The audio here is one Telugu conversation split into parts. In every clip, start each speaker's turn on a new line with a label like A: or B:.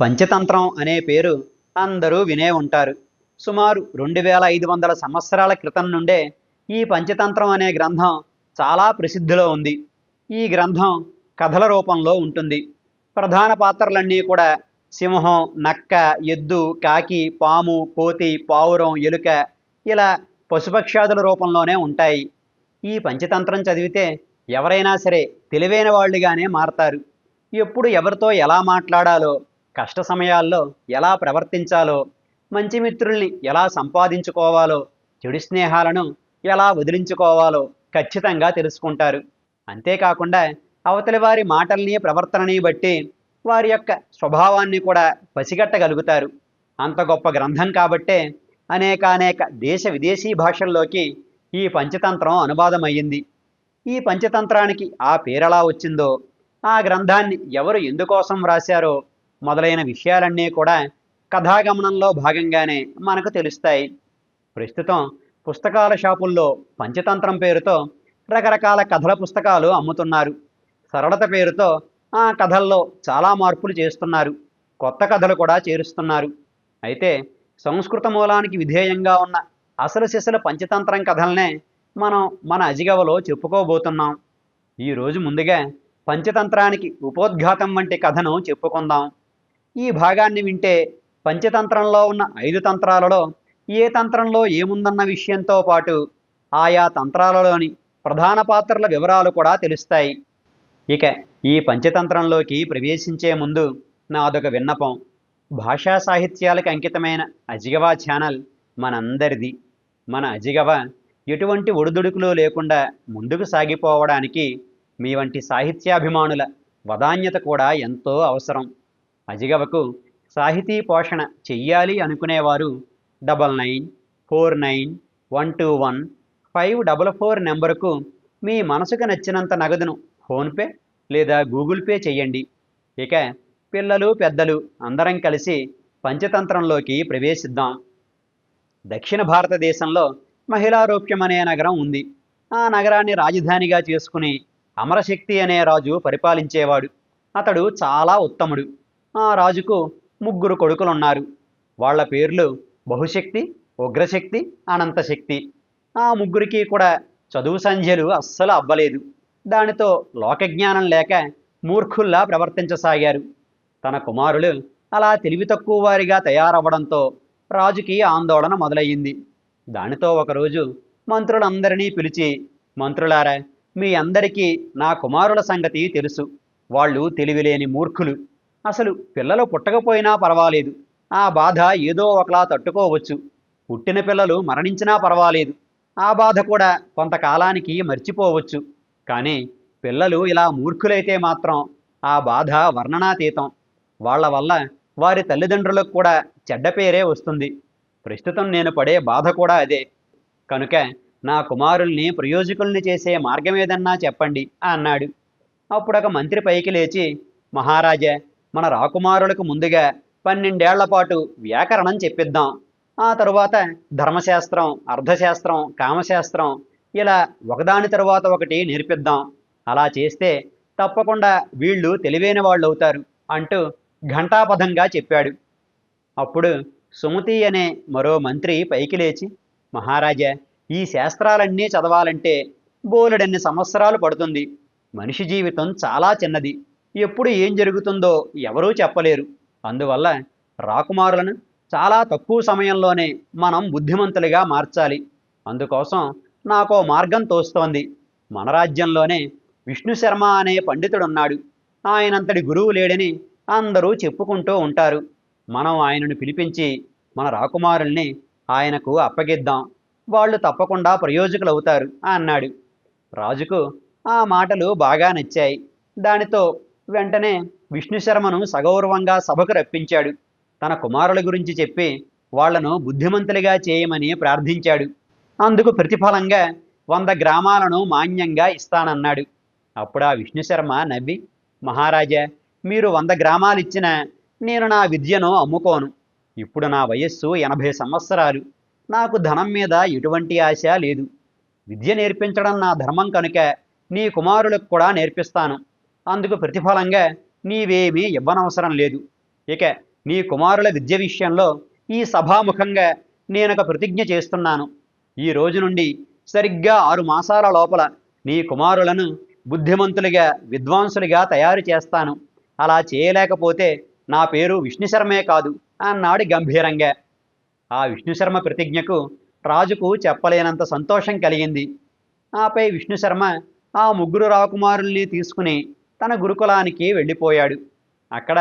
A: పంచతంత్రం అనే పేరు అందరూ వినే ఉంటారు. సుమారు రెండు వేల ఐదు వందల సంవత్సరాల క్రితం నుండే ఈ పంచతంత్రం అనే గ్రంథం చాలా ప్రసిద్ధిలో ఉంది. ఈ గ్రంథం కథల రూపంలో ఉంటుంది. ప్రధాన పాత్రలన్నీ కూడా సింహం నక్క ఎద్దు కాకి పాము కోతి పావురం ఎలుక ఇలా పశుపక్షాదుల రూపంలోనే ఉంటాయి. ఈ పంచతంత్రం చదివితే ఎవరైనా సరే తెలివైన వాళ్ళుగానే మారతారు. ఎప్పుడు ఎవరితో ఎలా మాట్లాడాలో కష్ట సమయాల్లో ఎలా ప్రవర్తించాలో మంచి మిత్రుల్ని ఎలా సంపాదించుకోవాలో చెడు స్నేహాలను ఎలా వదిలించుకోవాలో ఖచ్చితంగా తెలుసుకుంటారు. అంతేకాకుండా అవతలి వారి మాటల్ని ప్రవర్తనని బట్టి వారి యొక్క స్వభావాన్ని కూడా పసిగట్టగలుగుతారు. అంత గొప్ప గ్రంథం కాబట్టే అనేకానేక దేశ విదేశీ భాషల్లోకి ఈ పంచతంత్రం అనువాదమయ్యింది. ఈ పంచతంత్రానికి ఆ పేరెలా వచ్చిందో ఆ గ్రంథాన్ని ఎవరు ఎందుకోసం వ్రాశారో మొదలైన విషయాలన్నీ కూడా కథాగమనంలో భాగంగానే మనకు తెలుస్తాయి. ప్రస్తుతం పుస్తకాల షాపుల్లో పంచతంత్రం పేరుతో రకరకాల కథల పుస్తకాలు అమ్ముతున్నారు. సరళత పేరుతో ఆ కథల్లో చాలా మార్పులు చేస్తున్నారు. కొత్త కథలు కూడా చేరుస్తున్నారు. అయితే సంస్కృత మూలానికి విధేయంగా ఉన్న అసలు సిసలు పంచతంత్రం కథలనే మనం మన అజిగవలో చెప్పుకోబోతున్నాం. ఈరోజు ముందుగా పంచతంత్రానికి ఉపోద్ఘాతం వంటి కథను చెప్పుకుందాం. ఈ భాగాన్ని వింటే పంచతంత్రంలో ఉన్న ఐదు తంత్రాలలో ఏ తంత్రంలో ఏముందన్న విషయంతో పాటు ఆయా తంత్రాలలోని ప్రధాన పాత్రల వివరాలు కూడా తెలుస్తాయి. ఇక ఈ పంచతంత్రంలోకి ప్రవేశించే ముందు నాదొక విన్నపం. భాషా సాహిత్యాలకు అంకితమైన అజిగవా ఛానల్ మనందరిది. మన అజిగవ ఎటువంటి ఒడిదుడుకులు లేకుండా ముందుకు సాగిపోవడానికి మీ వంటి సాహిత్యాభిమానుల వదాన్యత కూడా ఎంతో అవసరం. అజిగవకు సాహితీ పోషణ చెయ్యాలి అనుకునేవారు double nine four nine one two one five double four నెంబరుకు మీ మనసుకు నచ్చినంత నగదును ఫోన్పే లేదా గూగుల్ పే చేయండి ఇక పిల్లలు పెద్దలు అందరం కలిసి పంచతంత్రంలోకి ప్రవేశిద్దాం. దక్షిణ భారతదేశంలో మహిళారోప్యం అనే నగరం ఉంది. ఆ నగరాన్ని రాజధానిగా చేసుకుని అమరశక్తి అనే రాజు పరిపాలించేవాడు. అతడు చాలా ఉత్తముడు. ఆ రాజుకు ముగ్గురు కొడుకులు ఉన్నారు వాళ్ళ పేర్లు బహుశక్తి ఉగ్రశక్తి అనంతశక్తి. ఆ ముగ్గురికి కూడా చదువు సంధ్యలు అస్సలు అవ్వలేదు. దానితో లోకజ్ఞానం లేక మూర్ఖుల్లా ప్రవర్తించసాగారు. తన కుమారులు అలా తెలివి తక్కువ వారిగా తయారవ్వడంతో రాజుకి ఆందోళన మొదలయ్యింది. దానితో ఒకరోజు మంత్రులందరినీ పిలిచి మంత్రులారా మీ అందరికీ నా కుమారుల సంగతి తెలుసు. వాళ్ళు తెలివిలేని మూర్ఖులు. అసలు పిల్లలు పుట్టకపోయినా పర్వాలేదు. ఆ బాధ ఏదో ఒకలా తట్టుకోవచ్చు. పుట్టిన పిల్లలు మరణించినా పర్వాలేదు. ఆ బాధ కూడా కొంతకాలానికి మర్చిపోవచ్చు. కానీ పిల్లలు ఇలా మూర్ఖులైతే మాత్రం ఆ బాధ వర్ణనాతీతం. వాళ్ళ వల్ల వారి తల్లిదండ్రులకు కూడా చెడ్డ పేరే వస్తుంది. ప్రస్తుతం నేను పడే బాధ కూడా అదే. కనుక నా కుమారుల్ని ప్రయోజకుల్ని చేసే మార్గం ఏదన్నా చెప్పండి అన్నాడు. అప్పుడు ఒక మంత్రి పైకి లేచి మహారాజా మన రాకుమారులకు ముందుగా పన్నెండేళ్ళ పాటు వ్యాకరణం చెప్పిద్దాం. ఆ తరువాత ధర్మశాస్త్రం అర్థశాస్త్రం కామశాస్త్రం ఇలా ఒకదాని తరువాత ఒకటి నేర్పిద్దాం. అలా చేస్తే తప్పకుండా వీళ్ళు తెలివైన వాళ్ళు అవుతారు అంటూ ఘంటాపథంగా చెప్పాడు. అప్పుడు సుమతి అనే మరో మంత్రి పైకి లేచి మహారాజా ఈ శాస్త్రాలన్నీ చదవాలంటే బోలెడన్ని సంవత్సరాలు పడుతుంది. మనిషి జీవితం చాలా చిన్నది. ఎప్పుడు ఏం జరుగుతుందో ఎవరూ చెప్పలేరు. అందువల్ల రాకుమారులను చాలా తక్కువ సమయంలోనే మనం బుద్ధిమంతులుగా మార్చాలి. అందుకోసం నాకో మార్గం తోస్తోంది. మన రాజ్యంలోనే విష్ణు శర్మ అనే పండితుడున్నాడు. ఆయనంతటి గురువు లేడని అందరూ చెప్పుకుంటూ ఉంటారు. మనం ఆయనను పిలిపించి మన రాకుమారుల్ని ఆయనకు అప్పగిద్దాం. వాళ్ళు తప్పకుండా ప్రయోజకులు అవుతారు అన్నాడు. రాజుకు ఆ మాటలు బాగా నచ్చాయి. దానితో వెంటనే విష్ణు శర్మను సగౌరవంగా సభకు రప్పించాడు. తన కుమారుల గురించి చెప్పి వాళ్ళను బుద్ధిమంతులుగా చేయమని ప్రార్థించాడు. అందుకు ప్రతిఫలంగా వంద గ్రామాలను మాన్యంగా ఇస్తానన్నాడు. అప్పుడు ఆ విష్ణు శర్మ నవ్వి మహారాజా మీరు వంద గ్రామాలు ఇచ్చిన నేను నా విద్యను అమ్ముకోను. ఇప్పుడు నా వయస్సు ఎనభై సంవత్సరాలు. నాకు ధనం మీద ఎటువంటి ఆశ లేదు. విద్య నేర్పించడం నా ధర్మం కనుక నీ కుమారులకు కూడా నేర్పిస్తాను. అందుకు ప్రతిఫలంగా నీవేమీ ఇవ్వనవసరం లేదు. ఇక నీ కుమారుల విద్య విషయంలో ఈ సభాముఖంగా నేనొక ప్రతిజ్ఞ చేస్తున్నాను. ఈ రోజు నుండి సరిగ్గా ఆరు మాసాల లోపల నీ కుమారులను బుద్ధిమంతులుగా విద్వాంసులుగా తయారు చేస్తాను. అలా చేయలేకపోతే నా పేరు విష్ణుశర్మే కాదు అన్నాడు గంభీరంగా. ఆ విష్ణుశర్మ ప్రతిజ్ఞకు రాజుకు చెప్పలేనంత సంతోషం కలిగింది. ఆపై విష్ణుశర్మ ఆ ముగ్గురు రాకుమారుల్ని తీసుకుని తన గురుకులానికి వెళ్ళిపోయాడు. అక్కడ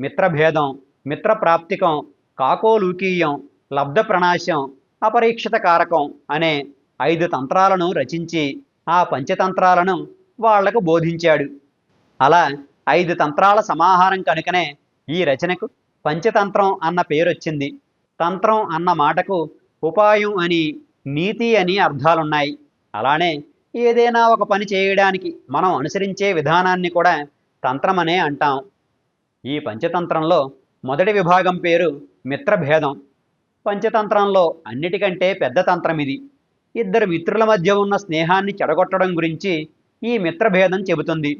A: మిత్రభేదం మిత్రప్రాప్తికం కాకోలూకీయం లబ్ధ ప్రణాశం అపరీక్షిత కారకం అనే ఐదు తంత్రాలను రచించి ఆ పంచతంత్రాలను వాళ్ళకు బోధించాడు. అలా ఐదు తంత్రాల సమాహారం కనుకనే ఈ రచనకు పంచతంత్రం అన్న పేరొచ్చింది. తంత్రం అన్న మాటకు ఉపాయం అని నీతి అని అర్థాలున్నాయి. అలానే ఏదైనా ఒక పని చేయడానికి మనం అనుసరించే విధానాన్ని కూడా తంత్రమనే అంటాం. ఈ పంచతంత్రంలో మొదటి విభాగం పేరు మిత్రభేదం. పంచతంత్రంలో అన్నిటికంటే పెద్ద తంత్రం ఇది. ఇద్దరు మిత్రుల మధ్య ఉన్న స్నేహాన్ని చెడగొట్టడం గురించి ఈ మిత్రభేదం చెబుతుంది.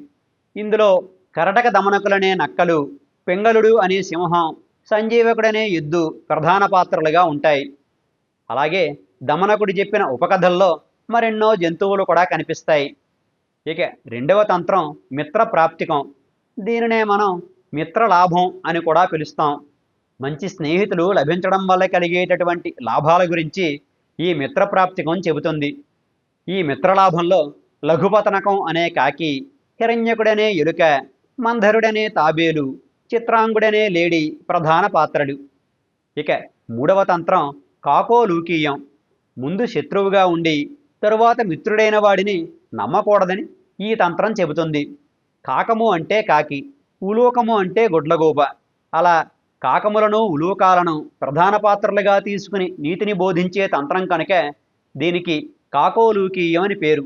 A: ఇందులో కరటక దమనకులనే నక్కలు పెంగళుడు అనే సింహం సంజీవకుడనే ఎద్దు ప్రధాన పాత్రలుగా ఉంటాయి. అలాగే దమనకుడు చెప్పిన ఉపకథల్లో మరెన్నో జంతువులు కూడా కనిపిస్తాయి. ఇక రెండవ తంత్రం మిత్ర ప్రాప్తికం. దీనినే మనం మిత్రలాభం అని కూడా పిలుస్తాం. మంచి స్నేహితులు లభించడం వల్ల కలిగేటటువంటి లాభాల గురించి ఈ మిత్రప్రాప్తికం చెబుతుంది. ఈ మిత్రలాభంలో లఘుపతనకం అనే కాకి హిరణ్యకుడనే ఎలుక మంధరుడనే తాబేలు చిత్రాంగుడనే లేడి ప్రధాన పాత్రలు. ఇక మూడవ తంత్రం కాకోలూకీయం. ముందు శత్రువుగా ఉండి తరువాత మిత్రుడైన వాడిని నమ్మకూడదని ఈ తంత్రం చెబుతుంది. కాకము అంటే కాకి ఉలూకము అంటే గుడ్లగూబ అలా కాకములను ఉలూకాలను ప్రధాన పాత్రలుగా తీసుకుని నీతిని బోధించే తంత్రం కనుక దీనికి కాకోలూకీయం అని పేరు.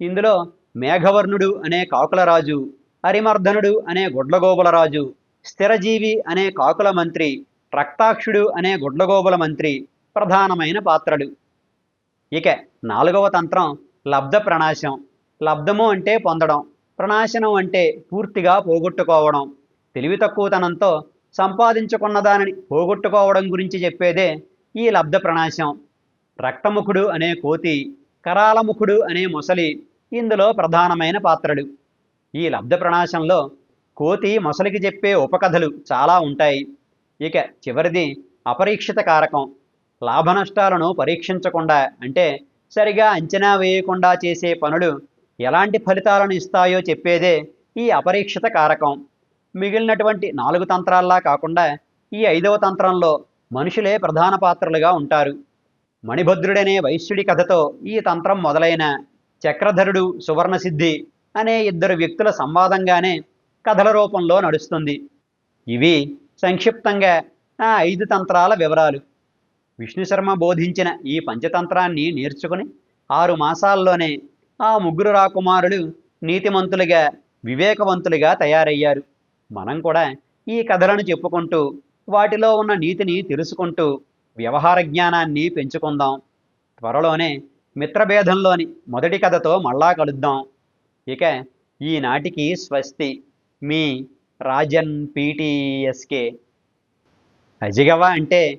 A: ఇందులో మేఘవర్ణుడు అనే కాకుల రాజు హరిమర్ధనుడు అనే గుడ్లగోబుల రాజు స్థిరజీవి అనే కాకుల మంత్రి రక్తాక్షుడు అనే గుడ్లగోబుల మంత్రి ప్రధానమైన పాత్రలు. ఇక నాలుగవ తంత్రం లబ్ధ ప్రణాశం. లబ్ధము అంటే పొందడం ప్రణాశనం అంటే పూర్తిగా పోగొట్టుకోవడం. తెలివి తక్కువతనంతో సంపాదించుకున్న దానిని పోగొట్టుకోవడం గురించి చెప్పేదే ఈ లబ్ధ ప్రణాశం. రక్తముఖుడు అనే కోతి కరాలముఖుడు అనే మొసలి ఇందులో ప్రధానమైన పాత్రలు. ఈ లబ్ధ ప్రణాశంలో కోతి మొసలికి చెప్పే ఉపకథలు చాలా ఉంటాయి. ఇక చివరిది అపరీక్షిత కారకం. లాభనష్టాలను పరీక్షించకుండా అంటే సరిగా అంచనా వేయకుండా చేసే పనులు ఎలాంటి ఫలితాలను ఇస్తాయో చెప్పేదే ఈ అపరీక్షిత కారకం. మిగిలినటువంటి నాలుగు తంత్రాల్లా కాకుండా ఈ ఐదవ తంత్రంలో మనుషులే ప్రధాన పాత్రలుగా ఉంటారు. మణిభద్రుడనే వైశ్యుడి కథతో ఈ తంత్రం మొదలైన చక్రధరుడు సువర్ణసిద్ధి అనే ఇద్దరు వ్యక్తుల సంవాదంగానే కథల రూపంలో నడుస్తుంది. ఇవి సంక్షిప్తంగా ఆ ఐదు తంత్రాల వివరాలు. విష్ణుశర్మ బోధించిన ఈ పంచతంత్రాన్ని నేర్చుకుని ఆరు మాసాల్లోనే ఆ ముగ్గురు రాకుమారులు నీతిమంతులుగా వివేకవంతులుగా తయారయ్యారు. మనం కూడా ఈ కథలను చెప్పుకుంటూ వాటిలో ఉన్న నీతిని తెలుసుకుంటూ వ్యవహార జ్ఞానాన్ని పెంచుకుందాం. త్వరలోనే మిత్రభేదంలోని మొదటి కథతో మళ్ళా కలుద్దాం. ఇక ఈనాటికి స్వస్తి. మీ రాజన్ పీటీఎస్కే. అజిగవ అంటే